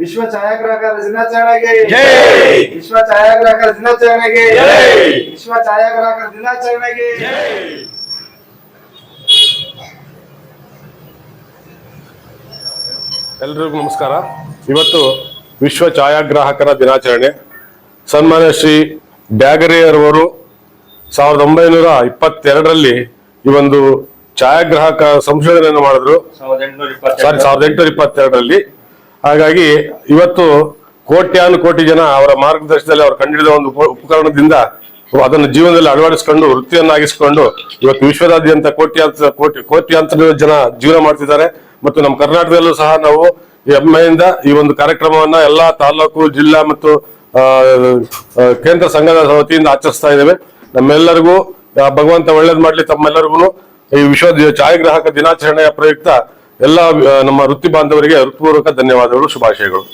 ವಿಶ್ವ ಛಾಯಾಗ್ರಾಹಕರ ದಿನಾಚರಣೆಗೆ! ವಿಶ್ವ ಛಾಯಾಗ್ರಾಹಕರ ದಿನಾಚರಣೆಗೆ! ವಿಶ್ವ ಛಾಯಾಗ್ರಾಹಕರ ದಿನಾಚರಣೆಗೆ. ಎಲ್ರಿಗೂ ನಮಸ್ಕಾರ. ಇವತ್ತು ವಿಶ್ವ ಛಾಯಾಗ್ರಾಹಕರ ದಿನಾಚರಣೆ. ಸನ್ಮಾನ್ಯ ಶ್ರೀ ಡ್ಯಾಗರಿಯರವರು ಸಾವಿರದ ಒಂಬೈನೂರ ಇಪ್ಪತ್ತೆರಡರಲ್ಲಿ ಈ ಒಂದು ಛಾಯಾಗ್ರಾಹಕ ಸಂಶೋಧನೆಯನ್ನು ಮಾಡಿದ್ರು. ಸಾರಿ ಸಾವಿರದ ಎಂಟುನೂರ ಇಪ್ಪತ್ತೆರಡರಲ್ಲಿ. ಹಾಗಾಗಿ ಇವತ್ತು ಕೋಟ್ಯಾನು ಕೋಟಿ ಜನ ಅವರ ಮಾರ್ಗದರ್ಶನದಲ್ಲಿ ಅವರು ಕಂಡಿಡಿದ ಒಂದು ಉಪ- ಉಪಕರಣದಿಂದ ಅದನ್ನು ಜೀವನದಲ್ಲಿ ಅಳವಡಿಸಿಕೊಂಡು, ವೃತ್ತಿಯನ್ನಾಗಿಸಿಕೊಂಡು ಇವತ್ತು ವಿಶ್ವದಾದ್ಯಂತ ಕೋಟ್ಯಾಂತರ ಕೋಟಿ ಕೋಟ್ಯಾಂತರ ಜನ ಜೀವನ ಮಾಡ್ತಿದ್ದಾರೆ. ಮತ್ತು ನಮ್ಮ ಕರ್ನಾಟಕದಲ್ಲೂ ಸಹ ನಾವು ಹೆಮ್ಮೆಯಿಂದ ಈ ಒಂದು ಕಾರ್ಯಕ್ರಮವನ್ನ ಎಲ್ಲಾ ತಾಲೂಕು, ಜಿಲ್ಲಾ ಮತ್ತು ಕೇಂದ್ರ ಸಂಘದ ವತಿಯಿಂದ ಆಚರಿಸ್ತಾ ಇದ್ದೇವೆ. ನಮ್ಮೆಲ್ಲರಿಗೂ ಭಗವಂತ ಒಳ್ಳೇದ್ ಮಾಡ್ಲಿ ತಮ್ಮೆಲ್ಲರಿಗೂ. ಈ ವಿಶ್ವ ಛಾಯಾಗ್ರಾಹಕ ದಿನಾಚರಣೆಯ ಪ್ರಯುಕ್ತ ಎಲ್ಲ ನಮ್ಮ ವೃತ್ತಿ ಬಾಂಧವರಿಗೆ ಹೃತ್ಪೂರ್ವಕ ಧನ್ಯವಾದಗಳು ಶುಭಾಶಯಗಳು.